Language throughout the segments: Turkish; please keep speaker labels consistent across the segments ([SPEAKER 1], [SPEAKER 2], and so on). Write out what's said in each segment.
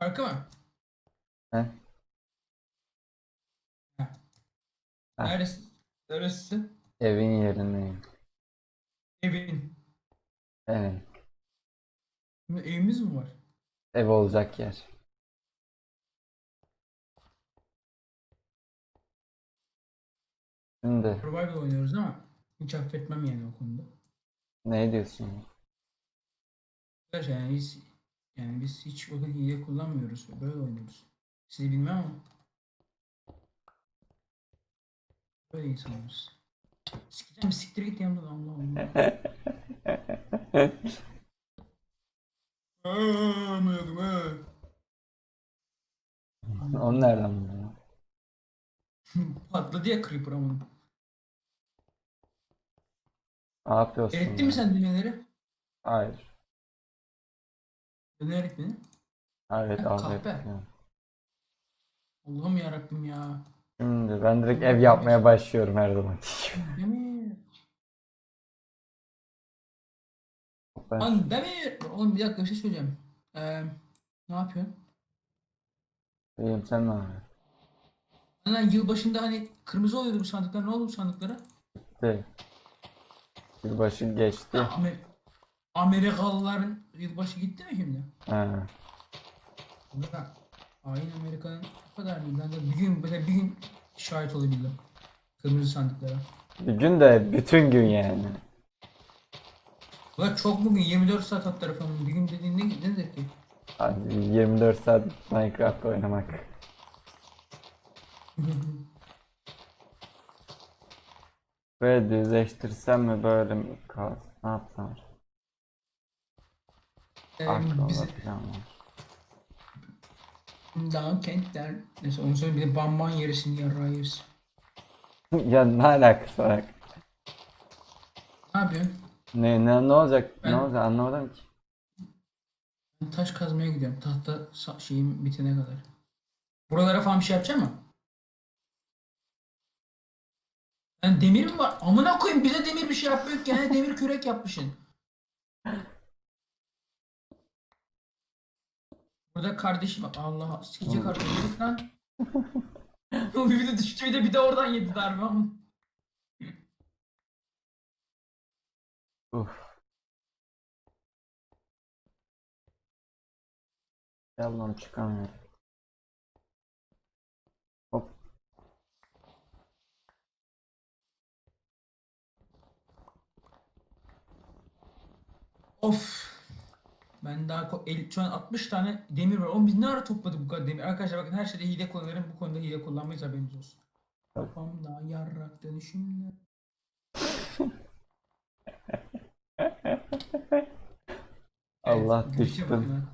[SPEAKER 1] Arka mı?
[SPEAKER 2] He? Ha.
[SPEAKER 1] Neresi? Neresi?
[SPEAKER 2] Evin yerindeyim.
[SPEAKER 1] Evin.
[SPEAKER 2] Evet.
[SPEAKER 1] Şimdi evimiz mi var?
[SPEAKER 2] Ev olacak yer. Şimdi
[SPEAKER 1] Survival oynuyoruz ama hiç affetmem yani o konuda.
[SPEAKER 2] ne diyorsun?
[SPEAKER 1] Arkadaşlar yani biz, yani biz hiç bakın hile kullanmıyoruz. Böyle oynuyoruz. Sizi bilmem ama böyle insanlarız. Sikeceğim siktir git yanımdan Allah Allah. Aaa amıyordum ha.
[SPEAKER 2] Onu nereden buldun?
[SPEAKER 1] Patladı ya creeper ama.
[SPEAKER 2] Ne yapıyorsun?
[SPEAKER 1] Erittin mi
[SPEAKER 2] ya?
[SPEAKER 1] sen dünyaları?
[SPEAKER 2] Hayır.
[SPEAKER 1] Neden eritmedin?
[SPEAKER 2] Evet
[SPEAKER 1] Ha,
[SPEAKER 2] abi. yapıyorum.
[SPEAKER 1] Allah'ım yarabbim ya.
[SPEAKER 2] Şimdi ben direkt ev yapmaya başlıyorum her zaman.
[SPEAKER 1] Demir.
[SPEAKER 2] Ben
[SPEAKER 1] Lan Demir. Oğlum bir dakika bir şey söyleyeceğim. Ee, ne yapıyorsun?
[SPEAKER 2] iyiyim sen ne yapıyorsun?
[SPEAKER 1] Lan yılbaşında hani kırmızı oluyordu bu sandıklar. Ne oldu bu sandıklara?
[SPEAKER 2] Gitti. Yılbaşı geçti.
[SPEAKER 1] Amer Amerikalıların yılbaşı gitti mi şimdi?
[SPEAKER 2] Ha.
[SPEAKER 1] Ulan, Hain Amerika'nın o kadar mı? Ben de bir gün, böyle bir gün şahit olabildim. Kırmızı sandıklara.
[SPEAKER 2] Bir gün de bütün gün yani.
[SPEAKER 1] Ulan çok bugün 24 saat at tarafından. Bir gün dediğin ne, ne demek ki?
[SPEAKER 2] Hadi 24 saat Minecraft oynamak. Böyle düzleştirsem mi böyle mi kalsın? Ne yapsam? Var.
[SPEAKER 1] daha kentler. Neyse onu söyle bir de bamban yerisini yarrağı yeriz.
[SPEAKER 2] ya ne alakası var?
[SPEAKER 1] Ne yapıyorsun?
[SPEAKER 2] Ne, ne, ne olacak?
[SPEAKER 1] Ben-
[SPEAKER 2] Ne olacak anlamadım ki.
[SPEAKER 1] Ben taş kazmaya gidiyorum. Tahta şeyim bitene kadar. Buralara falan bir şey yapacak mı? Yani demir mi var? Amına koyayım bize demir bir şey yapmıyor ki. Yani demir kürek yapmışsın. Burada kardeşim Allah sikecek artık herif lan. O bir de düştü bir de bir de oradan yedi darbe.
[SPEAKER 2] Uf. Yalan çıkamıyorum. Hop.
[SPEAKER 1] Of. Ben daha el, şu an 60 tane demir var. Oğlum biz ne ara topladık bu kadar demir? Arkadaşlar bakın her şeyde hile kullanırım. Bu konuda hile kullanmayız haberiniz olsun. Kafamda yarrak dönüşümler.
[SPEAKER 2] Allah
[SPEAKER 1] Evet,
[SPEAKER 2] düştüm.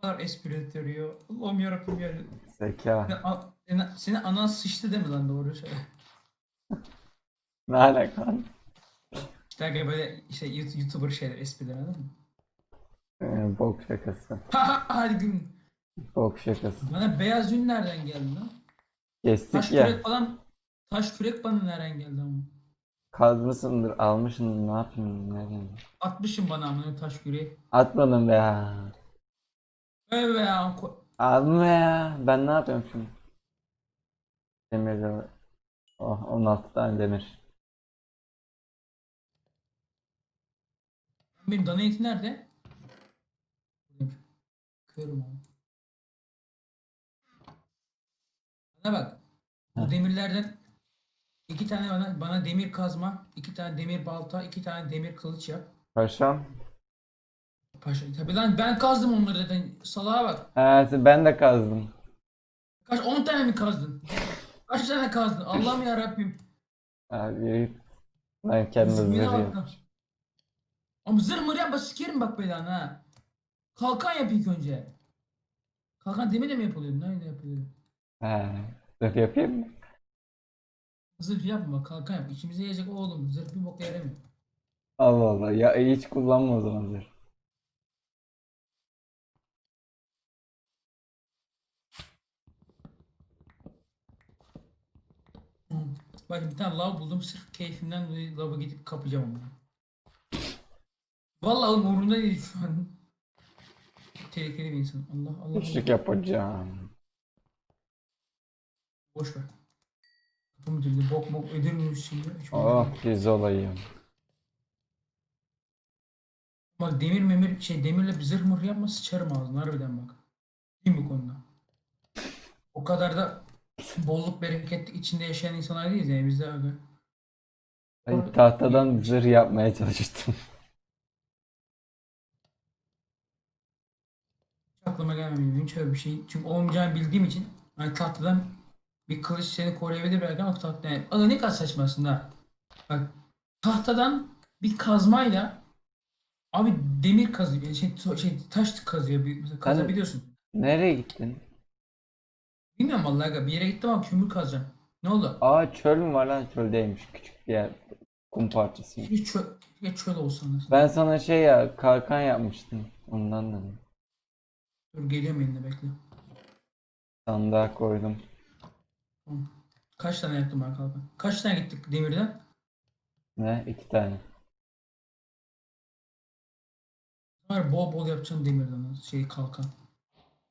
[SPEAKER 1] kadar espri ya. Allah'ım yarabbim ya.
[SPEAKER 2] Zeka.
[SPEAKER 1] Senin, senin anan sıçtı mi lan doğru söyle.
[SPEAKER 2] Ne alaka?
[SPEAKER 1] İşte aga böyle işte Yout- YouTuber şeyler espriler anladın mı?
[SPEAKER 2] Ee, bok şakası.
[SPEAKER 1] Hadi gün.
[SPEAKER 2] Bok şakası.
[SPEAKER 1] Bana beyaz yün nereden geldi lan?
[SPEAKER 2] Kestik
[SPEAKER 1] Taş
[SPEAKER 2] ya.
[SPEAKER 1] kürek falan. Taş kürek bana nereden geldi ama?
[SPEAKER 2] Kazmışsındır, almışsın. Ne yapayım? Nereden?
[SPEAKER 1] Atmışım bana amına taş küreği.
[SPEAKER 2] Atmadım be ya.
[SPEAKER 1] Öyle ya. ko-
[SPEAKER 2] Alma ya. Ben ne yapıyorum şimdi? Demirler. Oh 16 tane demir.
[SPEAKER 1] Benim dana eti nerede? Onu. Bana bak. Bu demirlerden iki tane bana, bana demir kazma, iki tane demir balta, iki tane demir kılıç yap.
[SPEAKER 2] Paşam.
[SPEAKER 1] Paşa. Tabii lan ben kazdım onları zaten. Salağa bak.
[SPEAKER 2] He, ben de kazdım.
[SPEAKER 1] Kaç 10 tane mi kazdın? Kaç tane kazdın? Allah'ım ya Rabbim.
[SPEAKER 2] Abi. Ben zırh yapayım.
[SPEAKER 1] Ama zırh mır yapma sikerim bak belanı ha. Kalkan yap ilk önce. Kalkan demir de mi yapılıyordu? Nerede yapılıyordu?
[SPEAKER 2] He, zırh yapayım mı?
[SPEAKER 1] Zırh yapma kalkan yap. İçimize yiyecek oğlum. Zırh bir boka yaramıyor.
[SPEAKER 2] Allah Allah. Ya hiç kullanma o zaman zırh.
[SPEAKER 1] Bak bir tane lav buldum. Sırf keyfimden dolayı lava gidip kapacağım onu. Vallahi umurumda değil şu an. Tehlikeli bir insan. Allah Allah.
[SPEAKER 2] Üçlük yapacağım.
[SPEAKER 1] Boş ver. Kapımı dildi. Bok bok ödür müyüz şimdi? Hiç
[SPEAKER 2] Oh biz olayım.
[SPEAKER 1] Bak demir memir şey demirle bir zırh mırh yapma sıçarım ağzına harbiden bak. Değil mi bu konuda? O kadar da bolluk bereketlik içinde yaşayan insanlar değiliz yani biz de öyle.
[SPEAKER 2] Ben tahtadan zırh yapmaya çalıştım.
[SPEAKER 1] aklıma gelmedi hiç öyle bir şey. Çünkü olmayacağını bildiğim için hani tahtadan bir kılıç seni koruyabilir belki ama tahta yani. Aga ne kadar saçma aslında. Bak tahtadan bir kazmayla abi demir kazıyor yani şey, şey taş kazıyor mesela kazabiliyorsun.
[SPEAKER 2] Nereye gittin?
[SPEAKER 1] Bilmiyorum vallahi aga bir yere gittim ama kömür kazacağım. Ne oldu?
[SPEAKER 2] Aa çöl mü var lan? Çöldeymiş. Küçük bir yer. Kum parçası.
[SPEAKER 1] Hiç çöl, hiç çöl olsa?
[SPEAKER 2] Ben sana şey ya kalkan yapmıştım. Ondan dedim.
[SPEAKER 1] Dur geliyorum eline bekle.
[SPEAKER 2] Sandığa koydum.
[SPEAKER 1] Tamam. Kaç tane yaptım kalkan? Kaç tane gittik demirden?
[SPEAKER 2] Ne? İki tane.
[SPEAKER 1] Var bol bol yapacağım demirden şey kalkan.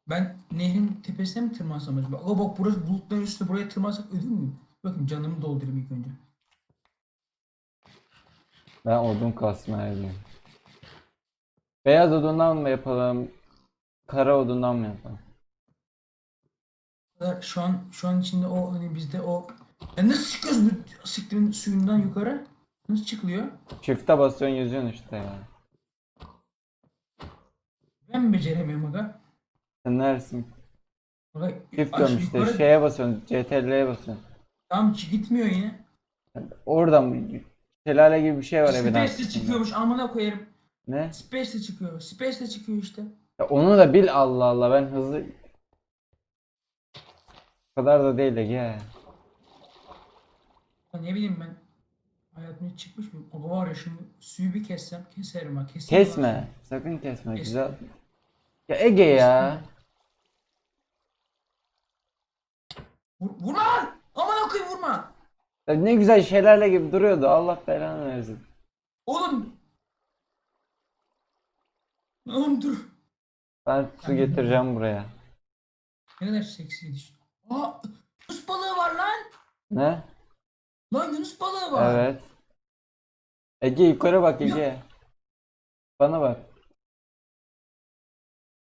[SPEAKER 1] Ben nehrin tepesine mi tırmansam acaba? Aa bak burası bulutların üstüne buraya tırmansak ödül müyüm? Bakın canımı doldurayım ilk önce.
[SPEAKER 2] Ben odun kasmaya gidiyorum. Beyaz odundan mı yapalım? Kara odundan mı yapalım?
[SPEAKER 1] Bu kadar- Şu an şu an içinde o hani bizde o ya nasıl çıkıyoruz bu siktirin suyundan yukarı? Nasıl çıkılıyor?
[SPEAKER 2] Çifte basıyorsun yüzüyorsun işte ya.
[SPEAKER 1] Ben mi beceremiyorum aga?
[SPEAKER 2] Sen neresin?
[SPEAKER 1] Aga,
[SPEAKER 2] Çift
[SPEAKER 1] aş-
[SPEAKER 2] diyorum işte
[SPEAKER 1] yukarı-
[SPEAKER 2] şeye basıyorsun. CTRL'ye basıyorsun.
[SPEAKER 1] Tam çi- gitmiyor yine.
[SPEAKER 2] Oradan şelale gibi bir şey var evin
[SPEAKER 1] Space'de
[SPEAKER 2] arkasında.
[SPEAKER 1] çıkıyormuş amına koyarım.
[SPEAKER 2] Ne?
[SPEAKER 1] Space'de çıkıyor. Space'de çıkıyor işte.
[SPEAKER 2] Ya onu da bil Allah Allah ben hızlı o kadar da değil Ege.
[SPEAKER 1] Ya ne bileyim ben. Hayatımda hiç çıkmış mı? O var ya şimdi suyu bir kessem keserim ha. Kesin
[SPEAKER 2] Kesme. Sakın kesme.
[SPEAKER 1] Kesme.
[SPEAKER 2] Güzel. Ya Ege ya.
[SPEAKER 1] Vur, vurma lan! Aman okuyayım vurma!
[SPEAKER 2] Ya Ne güzel şelale gibi duruyordu. Allah belanı versin.
[SPEAKER 1] Oğlum! Oğlum dur.
[SPEAKER 2] Ben su getireceğim buraya.
[SPEAKER 1] Ne kadar seksiydi işte. Aa! Yunus balığı var lan!
[SPEAKER 2] Ne?
[SPEAKER 1] Lan Yunus balığı var.
[SPEAKER 2] Evet. Ege yukarı bak Ege. Bana bak.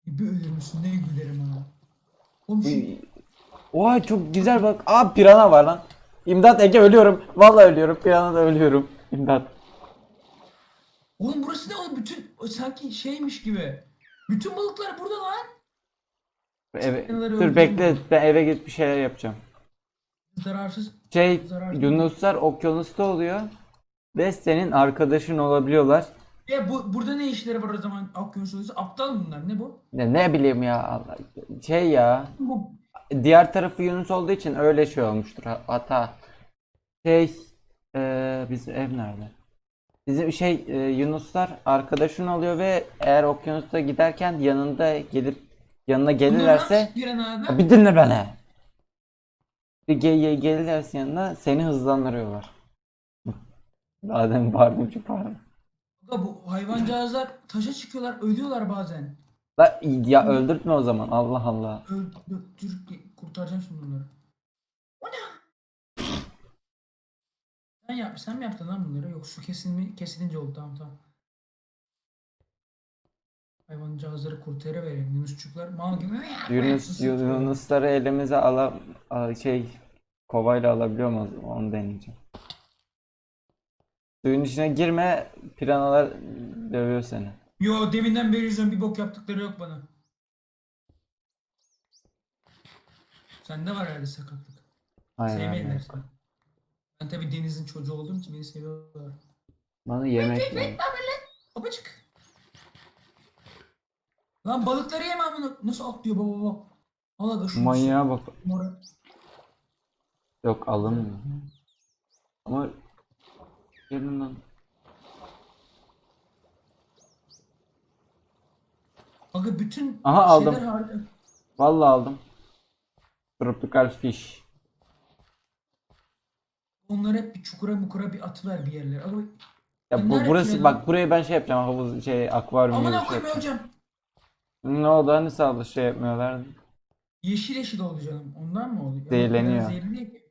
[SPEAKER 1] Bir ölür müsün ne gülerim ha. Oğlum şu...
[SPEAKER 2] Oha çok güzel bak. Aa pirana var lan. İmdat Ege ölüyorum. Vallahi ölüyorum. Pirana da ölüyorum. İmdat.
[SPEAKER 1] Oğlum burası ne oğlum bütün sanki şeymiş gibi. Bütün balıklar burada lan.
[SPEAKER 2] Eve... Dur
[SPEAKER 1] öldürdüm
[SPEAKER 2] bekle. Ben eve gidip bir şeyler yapacağım.
[SPEAKER 1] Zararsız.
[SPEAKER 2] Şey
[SPEAKER 1] Zarar-
[SPEAKER 2] Yunuslar okyanusta oluyor. Ve senin arkadaşın olabiliyorlar.
[SPEAKER 1] E bu burada ne işleri var o zaman Akgün Ulusu? Aptal mı bunlar? Ne bu?
[SPEAKER 2] Ne, ne bileyim ya Allah. Şey ya.
[SPEAKER 1] Bu
[SPEAKER 2] Diğer tarafı Yunus olduğu için öyle şey olmuştur. Ha- Hata. Şey eee bizim ev nerede? Bizim şey e, Yunuslar arkadaşın oluyor ve eğer okyanusta giderken yanında gelip yanına gelirlerse
[SPEAKER 1] Piranada.
[SPEAKER 2] bir dinle beni. Bir ge ge- gelirlerse yanına seni hızlandırıyorlar. Bağırdım çok pardon.
[SPEAKER 1] Aga bu hayvancağızlar taşa çıkıyorlar, ölüyorlar bazen.
[SPEAKER 2] La, ya öldürtme o zaman Allah Allah.
[SPEAKER 1] Öldür, kurtaracağım şimdi bunları. O ne? Sen yap, sen mi yaptın lan bunları? Yok su kesilmi, kesilince oldu tamam tamam. Hayvancağızları kurtarıverelim. Yunusçuklar mal gibi.
[SPEAKER 2] Yunus Yunusları elimize ala a- şey kovayla alabiliyor muyuz? Onu deneyeceğim. Suyun içine girme, piranalar dövüyor seni.
[SPEAKER 1] Yo deminden beri izliyorum bir bok yaptıkları yok bana. Sende var herhalde sakatlık.
[SPEAKER 2] Aynen.
[SPEAKER 1] Sevmediler
[SPEAKER 2] aynen.
[SPEAKER 1] seni. Ben tabii denizin çocuğu olduğum için beni seviyorlar.
[SPEAKER 2] Bana yemek lazım.
[SPEAKER 1] Babacık. Lan balıkları yeme amına. Nasıl atlıyor baba baba. Al aga şunu.
[SPEAKER 2] Manyağa bak.
[SPEAKER 1] Mora.
[SPEAKER 2] Yok alınmıyor. Ama gelin lan.
[SPEAKER 1] Aga bütün
[SPEAKER 2] Aha, aldım.
[SPEAKER 1] şeyler harika.
[SPEAKER 2] Vallahi aldım. Tropical fish.
[SPEAKER 1] Onları hep bir çukura mukura bir atıver bir yerlere. Aga
[SPEAKER 2] Ya bu burası
[SPEAKER 1] piranha?
[SPEAKER 2] bak burayı ben şey yapacağım havuz şey akvaryum gibi
[SPEAKER 1] Aman
[SPEAKER 2] bir şey
[SPEAKER 1] koyayım
[SPEAKER 2] yapacağım.
[SPEAKER 1] hocam.
[SPEAKER 2] Ne oldu hani sağda şey yapmıyorlardı?
[SPEAKER 1] Yeşil yeşil oldu canım. Ondan mı oldu? Ya,
[SPEAKER 2] Zehirleniyor.
[SPEAKER 1] piranha Zehirli değil ki.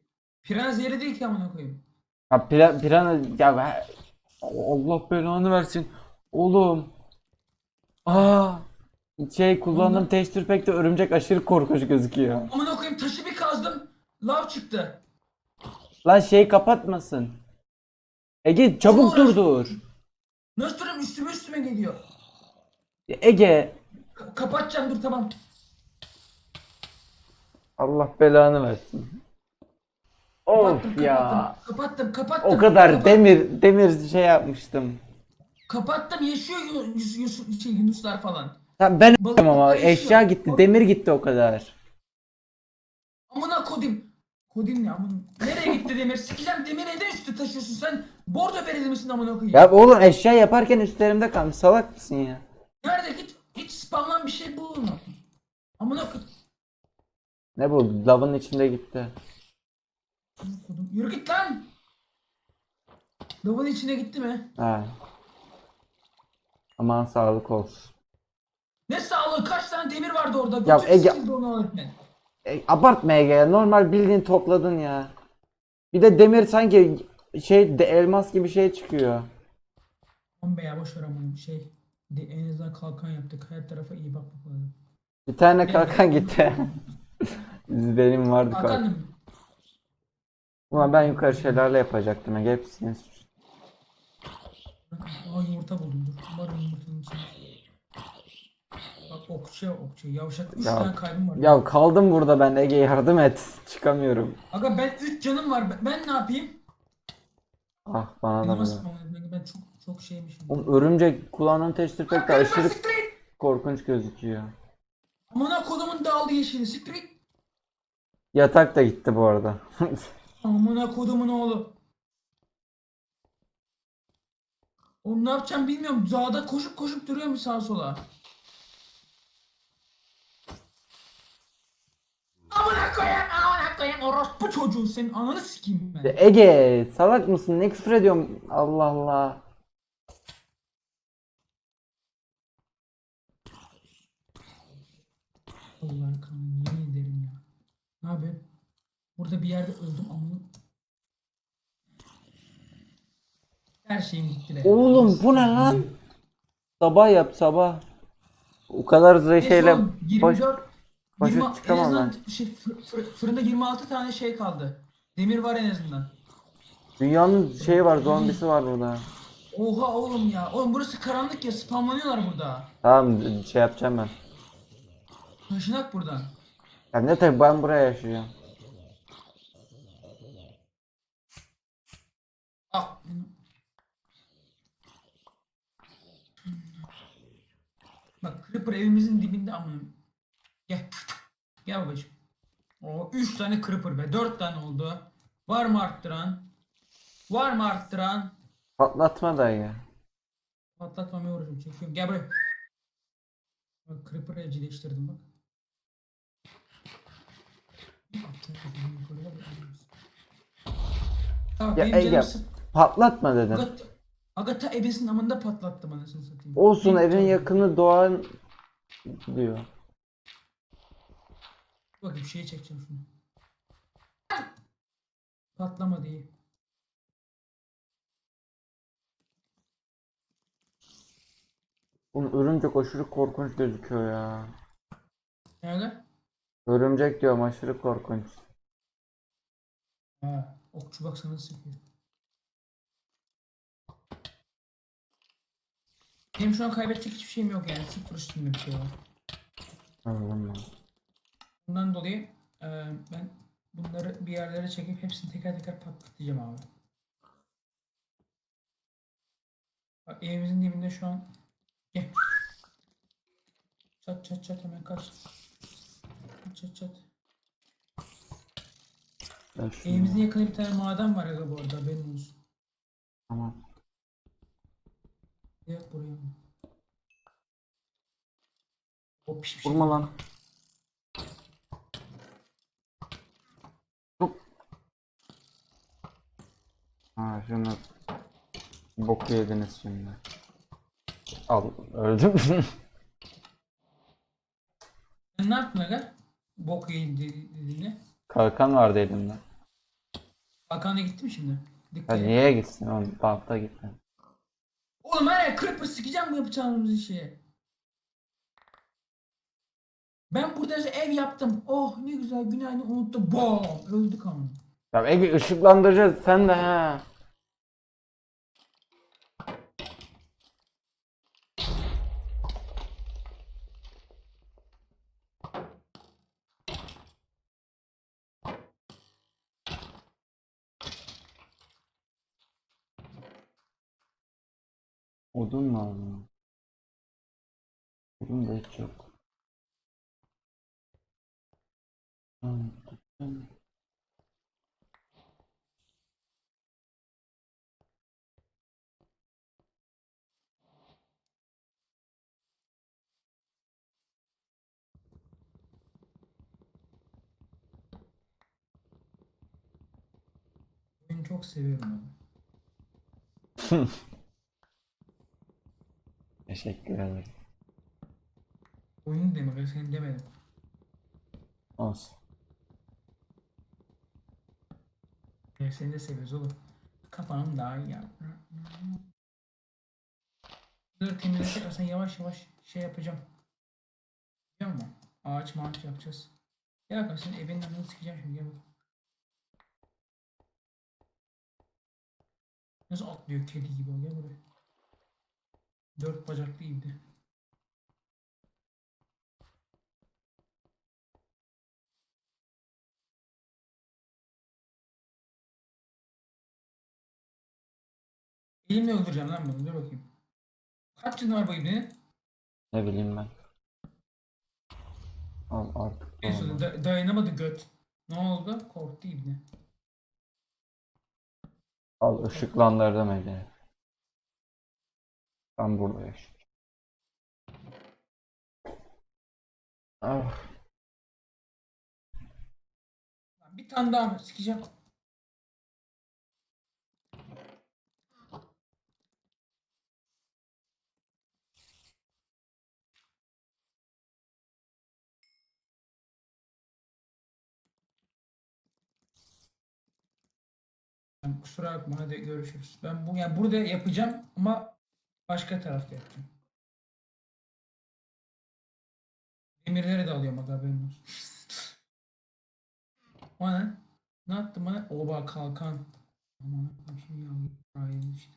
[SPEAKER 1] Piranha zehirli değil ki amına koyayım.
[SPEAKER 2] Ha pira, pirana ya be- Allah belanı versin. Oğlum. Aa şey kullandığım
[SPEAKER 1] Ondan-
[SPEAKER 2] tekstür pekte örümcek aşırı korkunç gözüküyor.
[SPEAKER 1] Amına koyayım taşı bir kazdım. Lav çıktı.
[SPEAKER 2] Lan şey kapatmasın. Ege çabuk
[SPEAKER 1] Allah
[SPEAKER 2] durdur.
[SPEAKER 1] Nasıl durayım üstüme üstüme geliyor.
[SPEAKER 2] Ege
[SPEAKER 1] Ka- kapatacağım dur tamam.
[SPEAKER 2] Allah belanı versin.
[SPEAKER 1] Kapattım,
[SPEAKER 2] Of ya.
[SPEAKER 1] Kapattım kapattım.
[SPEAKER 2] O kadar
[SPEAKER 1] Kapat-
[SPEAKER 2] demir demir şey yapmıştım.
[SPEAKER 1] Kapattım yaşıyor Yunus, Yunus, şey, Yunuslar falan.
[SPEAKER 2] Ben
[SPEAKER 1] Balık-
[SPEAKER 2] ama eşya gitti, demir gitti o kadar.
[SPEAKER 1] Kodim ne amına? Nereye gitti demir? Sikeceğim demir neden üstü taşıyorsun sen? Bordo bereli misin amına koyayım?
[SPEAKER 2] Ya oğlum eşya yaparken üstlerimde kalmış. Salak mısın ya?
[SPEAKER 1] Nerede git? Hiç spamlan bir şey bulma. Amına koyayım.
[SPEAKER 2] Ne bu? Lavın içinde gitti.
[SPEAKER 1] Amına kodum. Yürü git lan. Lavın içine gitti mi?
[SPEAKER 2] Ha. Aman sağlık olsun.
[SPEAKER 1] Ne sağlığı kaç tane demir vardı orada?
[SPEAKER 2] Ya
[SPEAKER 1] Bütün
[SPEAKER 2] Ege-
[SPEAKER 1] onu alırken.
[SPEAKER 2] E, abartma Ege ya. Normal bildiğin topladın ya. Bir de demir sanki şey de elmas gibi şey çıkıyor.
[SPEAKER 1] Aman be ya boş ver amına şey. De, en azından kalkan yaptık. Her tarafa iyi bakmak lazım.
[SPEAKER 2] Bir tane kalkan gitti. Benim vardı kalkan.
[SPEAKER 1] Kalkan
[SPEAKER 2] Ulan ben yukarı şelale yapacaktım hepsini.
[SPEAKER 1] Aa yumurta buldum dur. Umarım yumurtanın içine. Okçu okçu yavşak 3
[SPEAKER 2] Ya-
[SPEAKER 1] tane kaybım var.
[SPEAKER 2] Ya kaldım burada ben Ege yardım et. Çıkamıyorum.
[SPEAKER 1] Aga ben 3 canım var. Ben, ben ne yapayım?
[SPEAKER 2] Ah bana da
[SPEAKER 1] Elmas
[SPEAKER 2] böyle.
[SPEAKER 1] mı? Ben, ben çok çok şeymişim.
[SPEAKER 2] Oğlum örümcek kulağının teşhir pek de
[SPEAKER 1] Aga,
[SPEAKER 2] aşırı
[SPEAKER 1] siktir
[SPEAKER 2] korkunç gözüküyor.
[SPEAKER 1] Amına kodumun dağlı yeşili siktir.
[SPEAKER 2] Yatak da gitti bu arada.
[SPEAKER 1] Amına kodumun oğlu. Oğlum ne yapacağım bilmiyorum. Dağda koşup koşup duruyorum sağa sola. Amına koyayım, amına koyayım orospu çocuğu senin ananı sikeyim ben.
[SPEAKER 2] Ege salak mısın? Ne küfür ediyorum? Allah Allah.
[SPEAKER 1] Allah kanım yemin ederim ya. Ne yapayım? Burada bir yerde öldüm amına. Her şeyim gitti be.
[SPEAKER 2] Oğlum bu ne lan? Sabah yap sabah. O kadar zor
[SPEAKER 1] Neyse
[SPEAKER 2] şeyle
[SPEAKER 1] oğlum,
[SPEAKER 2] baş,
[SPEAKER 1] 24
[SPEAKER 2] başa
[SPEAKER 1] 20 en
[SPEAKER 2] çıkamam
[SPEAKER 1] azından
[SPEAKER 2] ben.
[SPEAKER 1] şey, fır- fır- fırında 26 tane şey kaldı. Demir var en azından.
[SPEAKER 2] Dünyanın şeyi var zombisi var burada.
[SPEAKER 1] Oha oğlum ya. Oğlum burası karanlık ya spamlanıyorlar burada.
[SPEAKER 2] Tamam şey yapacağım ben.
[SPEAKER 1] Taşınak buradan.
[SPEAKER 2] Ya ne tabi ben buraya yaşıyorum.
[SPEAKER 1] Ah. Bak Creeper evimizin dibinde ama. Gel. Gel babacığım. O 3 tane Creeper be. 4 tane oldu. Var mı arttıran? Var mı arttıran?
[SPEAKER 2] Patlatma da ya.
[SPEAKER 1] Patlatmamaya uğraşıyorum. Çekiyorum. Gel buraya. Bak Creeper'ı evcilleştirdim bak. Ya, benim
[SPEAKER 2] Ege, Patlatma dedim.
[SPEAKER 1] Agata, Agata ebesinin amında patlattım anasını satayım.
[SPEAKER 2] Olsun evin yakını doğan diyor.
[SPEAKER 1] Bak bir şeye çekeceğim şunu. Patlama diye.
[SPEAKER 2] Oğlum örümcek aşırı korkunç gözüküyor ya.
[SPEAKER 1] Nerede?
[SPEAKER 2] Örümcek diyorum aşırı korkunç.
[SPEAKER 1] Ha, okçu bak sana sıkıyor. Benim şu an kaybedecek hiçbir şeyim yok yani. Sıfır üstünde bir şey var.
[SPEAKER 2] Anladım ben.
[SPEAKER 1] Bundan dolayı e, ben bunları bir yerlere çekip hepsini teker teker patlatacağım abi. Bak evimizin dibinde şu an Gel. Çat çat çat hemen kaç. Çat çat Evimizin yakında bir tane maden var aga bu arada haberin olsun.
[SPEAKER 2] Tamam.
[SPEAKER 1] Yok buraya. O piş piş.
[SPEAKER 2] Vurma lan. Ha şunu Boku yediniz şimdi. Al öldüm.
[SPEAKER 1] Sen ne yaptın aga? Bok yiyin dedi- dediğinde.
[SPEAKER 2] Kalkan vardı elimde.
[SPEAKER 1] Hakan da gitti mi şimdi?
[SPEAKER 2] Ya
[SPEAKER 1] Dikkat et.
[SPEAKER 2] niye gitsin oğlum? Balta gitme.
[SPEAKER 1] Oğlum her Creeper sikeceğim bu yapacağımız işi. Ben burada ev yaptım. Oh ne güzel günaydın unuttum. Bom! Öldük ama.
[SPEAKER 2] Ya Ege ışıklandıracağız sen de ha. Odun mu aldın? Odun da hiç yok.
[SPEAKER 1] Oyunu çok seviyorum ben.
[SPEAKER 2] Teşekkür ederim.
[SPEAKER 1] Oyunu demek sen demedim.
[SPEAKER 2] Olsun.
[SPEAKER 1] Ya seni de seviyoruz oğlum. Kafanım daha iyi ya. Dur temizleyecek sen yavaş yavaş şey yapacağım. Biliyor musun? Ağaç mağaç yapacağız. Gel bakalım senin evinin önünü sikeceğim şimdi gel bakalım. Nasıl atlıyor kedi gibi gel buraya. Dört bacaklı ibdi. Elimle öldüreceğim lan bunu dur bakayım. Kaç canı var bu ibnenin?
[SPEAKER 2] Ne bileyim ben. Al artık.
[SPEAKER 1] En sonunda da- dayanamadı göt. Ne oldu? Korktu ibne.
[SPEAKER 2] Al ışıklandırdım Ege. Ben burada yaşayacağım. Ah,
[SPEAKER 1] Bir tane daha mı? Sikeceğim. Kusura bakma hadi görüşürüz. Ben bu yani burada yapacağım ama başka tarafta yapacağım. Demirleri de alıyorum bak haberin olsun. O ne? Ne yaptın bana? Oba kalkan. Aman şimdi yavrum, işte.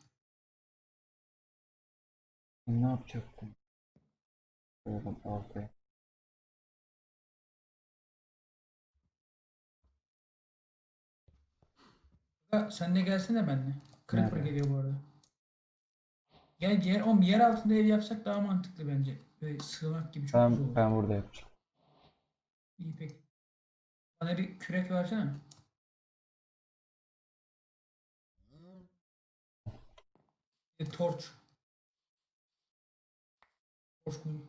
[SPEAKER 2] ne yapacaktım? Böyle ortaya.
[SPEAKER 1] Ya sen de gelsene benimle. Creeper geliyor bu arada. Gel yer, oğlum yer altında ev yapsak daha mantıklı bence. Böyle sığınak gibi çok güzel
[SPEAKER 2] Ben,
[SPEAKER 1] olur.
[SPEAKER 2] ben burada yapacağım.
[SPEAKER 1] İyi peki. Bana bir kürek versene. Bir torç. Torç koyayım.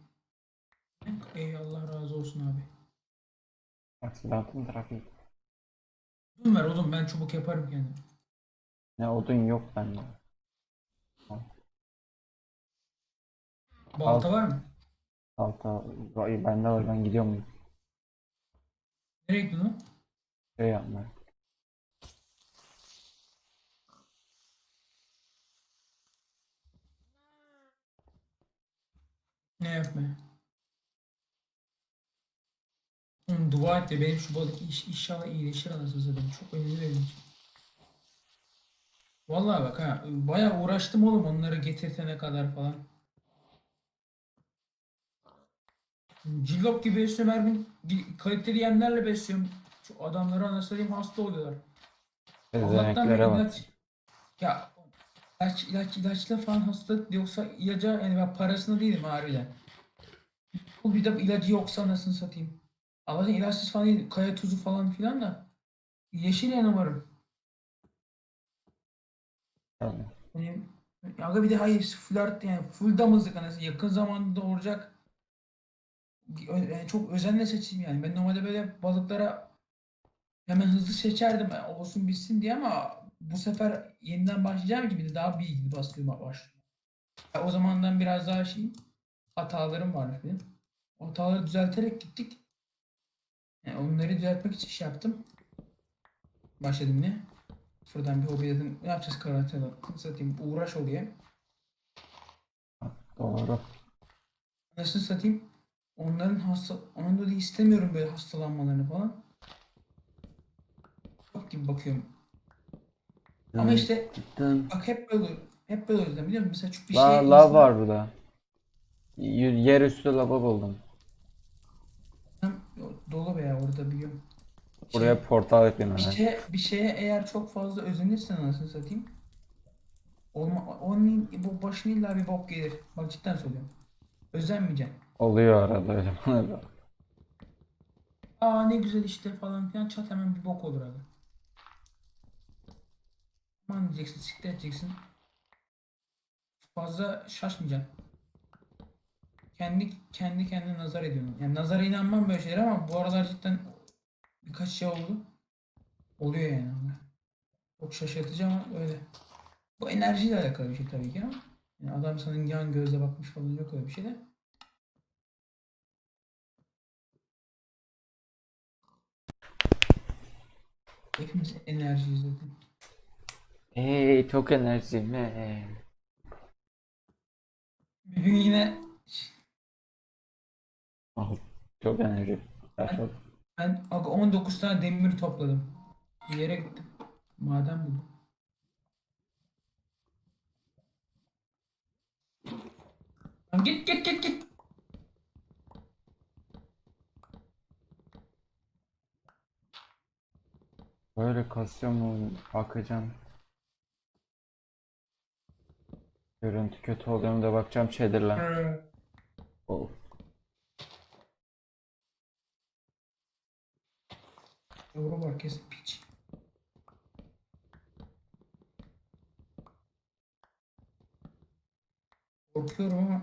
[SPEAKER 1] Ey Allah razı olsun abi.
[SPEAKER 2] Aksidatın trafik.
[SPEAKER 1] Odun ver odun ben çubuk yaparım kendim.
[SPEAKER 2] Ne odun yok bende.
[SPEAKER 1] Balta var mı?
[SPEAKER 2] Alta, Vay, bende var ben gidiyorum.
[SPEAKER 1] Nereye gittin o?
[SPEAKER 2] Şey yapmaya.
[SPEAKER 1] Ne yapmaya? Oğlum dua et de benim şu balık iş, inşallah iyileşir anasını satayım. Çok önemli benim için. Vallahi bak ha bayağı uğraştım oğlum onları getirtene kadar falan. Cillop gibi gün gi- kaliteli yemlerle besliyorum. Şu adamları anasını hasta oluyorlar. Allah'tan bir ilaç. Ya ilaç, ilaç, ilaçla falan hastalık yoksa ilaca yani ben parasını değilim harbiden. Bu bir de ilacı yoksa anasını satayım. Allah'tan ilaçsız falan değil. Kaya tuzu falan filan da. Yeşil yanı varım.
[SPEAKER 2] Tabii.
[SPEAKER 1] Yani, aga bir de hayır flört yani full damızlık anasını yakın zamanda doğuracak. Yani çok özenle seçeyim yani. Ben normalde böyle balıklara hemen hızlı seçerdim yani olsun bitsin diye ama bu sefer yeniden başlayacağım gibi de daha bilgili basıyorum başlıyorum. Ya o zamandan biraz daha şey hatalarım varmış benim. O hataları düzelterek gittik. Yani onları düzeltmek için şey yaptım. Başladım yine. Sıfırdan bir hobi dedim. Ne yapacağız karantinada? Satayım uğraş oluyor.
[SPEAKER 2] Doğru.
[SPEAKER 1] Nasıl satayım? Onların hasta, onun da istemiyorum böyle hastalanmalarını falan. Bak gibi bakıyorum. Ama işte
[SPEAKER 2] Dın.
[SPEAKER 1] bak hep böyle hep böyle yüzden biliyor musun? Mesela çok bir
[SPEAKER 2] La,
[SPEAKER 1] şey
[SPEAKER 2] lav var burada. Y- Yer üstü lava buldum.
[SPEAKER 1] Dolu veya orada biliyorum.
[SPEAKER 2] Buraya
[SPEAKER 1] Şey,
[SPEAKER 2] portal yapayım
[SPEAKER 1] bir şeye, bir şeye eğer çok fazla özenirsen anasını satayım. Olma, onun bu başına illa bir bok gelir. Bak cidden söylüyorum. Özenmeyeceksin.
[SPEAKER 2] Oluyor arada öyle bana da.
[SPEAKER 1] Aa ne güzel işte falan filan çat hemen bir bok olur abi. Aman diyeceksin, siktir edeceksin. Fazla şaşmayacaksın. Kendi kendi kendine nazar ediyorsun. Yani nazara inanmam böyle şeyler ama bu aralar cidden birkaç şey oldu. Oluyor yani. Çok şaşırtıcı ama öyle. Bu enerjiyle alakalı bir şey tabii ki ama. Yani adam sana yan gözle bakmış falan yok öyle bir şey de. Hepimiz enerjiyiz zaten.
[SPEAKER 2] Hey çok enerjim. Hey.
[SPEAKER 1] Bir gün yine
[SPEAKER 2] Ah, çok enerji. Ya çok.
[SPEAKER 1] ben aga 19 tane demir topladım. Bir yere gittim. Maden buldum. Lan git git git git.
[SPEAKER 2] Böyle kasıyor mu? Bakacağım. Görüntü kötü oluyor mu da bakacağım shader'la. Oh.
[SPEAKER 1] Doğru var kesin piç. Korkuyorum ama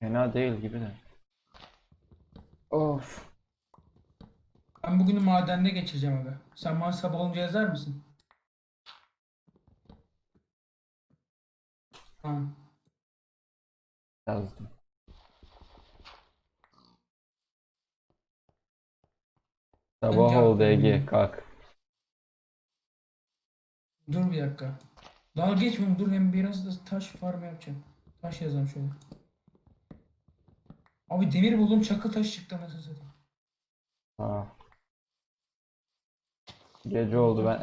[SPEAKER 2] Fena değil gibi de. Of.
[SPEAKER 1] Ben bugünü madende geçireceğim aga. Sen bana sabah olunca yazar mısın? Tamam.
[SPEAKER 2] Yazdım. Sabah oldu Ege kalk.
[SPEAKER 1] Dur bir dakika. Dalga geçmiyorum dur hem biraz da taş farm yapacağım. Taş yazalım şöyle. Abi demir buldum çakıl taşı çıktı nasıl satayım.
[SPEAKER 2] Ha. Gece oldu ben